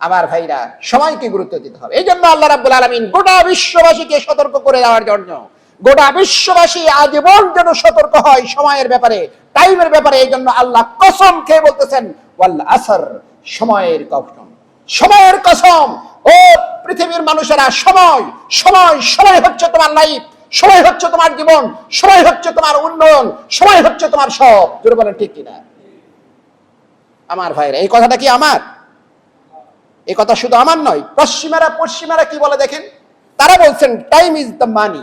আমার ভাইরা সময়কে গুরুত্ব দিতে হবে। এই জন্য আল্লাহ রাব্বুল আলামিন গোটা বিশ্ববাসীকে সতর্ক করে দেওয়ার জন্য, গোটা বিশ্ববাসী আজীবন যেন সতর্ক হয় সময়ের ব্যাপারে, টাইমের ব্যাপারে এই জন্য আল্লাহ কসম খেয়ে বলতেছেন আসর, সময়ের কসম। সময়ের কসম! ও পৃথিবীর মানুষেরা, সময় সময় সময় হচ্ছে তোমার লাইফ, সময় হচ্ছে তোমার জীবন, সময় হচ্ছে তোমার উন্নয়ন, সময় হচ্ছে তোমার সব। জোরে বলেন ঠিক কিনা? আমার ভাইরা, এই কথাটা কি আমার? এই কথা শুধু আমার নয়, পশ্চিমারা পশ্চিমারা কি বলে দেখেন? তারা বলছেন টাইম ইজ দ্য মানি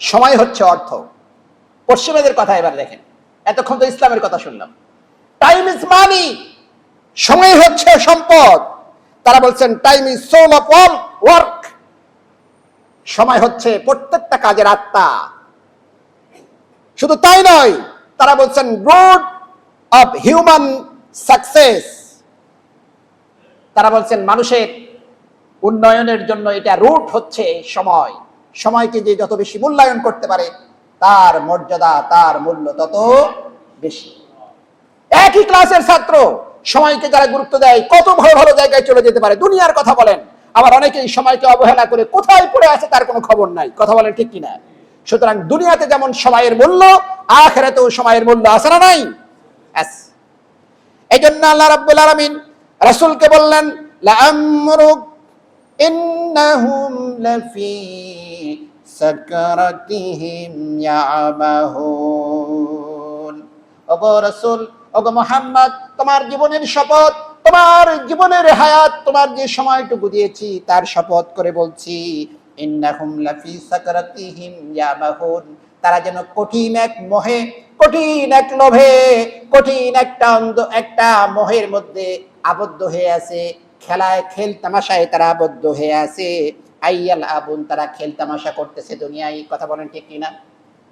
সময় হচ্ছে অর্থ। পশ্চিমাদের কথা এবার দেখেন। এতক্ষণ তো ইসলামের কথা শুনলাম। টাইম ইজ মানি সময় হচ্ছে সম্পদ। তারা বলছেন time is soul of all work সময় হচ্ছে প্রত্যেকটা কাজের আত্মা। শুধু তাই নয়, তারা বলছেন রোড অফ হিউম্যান সাকসেস তারা বলছেন, মানুষের উন্নয়নের জন্য এটা রুট হচ্ছে সময়। সময়কে যে যত বেশি মূল্যায়ন করতে পারে, তার মর্যাদা, তার মূল্য তত বেশি। একই ক্লাসের ছাত্র, সময়কে যারা গুরুত্ব দেয়, কত ভালো ভালো জায়গায় চলে যেতে পারে। দুনিয়ার কথা বলেন, আবার অনেকেই সময়কে অবহেলা করে কোথায় পড়ে আছে তার কোনো খবর নাই। কথা বলেন ঠিক কিনা? সুতরাং দুনিয়াতে যেমন সময়ের মূল্য, আখেরাতেও সময়ের মূল্য আছে না নাই। এই জন্য আল্লাহ রাব্বুল আলামিন রাসূলকে বললেন লাফি ওগো তোমার জীবনের শপথ, তোমার জীবনের হায়াত, তোমার যে সময়টুকু দিয়েছি, তার শপথ করে বলছি লাফি তারা যেন কঠিন এক মোহে, কঠিন এক লোভে, কঠিন একটা অন্ধ, একটা মোহের মধ্যে আবদ্ধ হয়ে আছে, খেলায় খেল তামাশায় তারা আবদ্ধ হয়ে আছে। আইয়াল আবুন, তারা খেল তামাশা করতেছে দুনিয়ায় কথা বলেন ঠিক কিনা?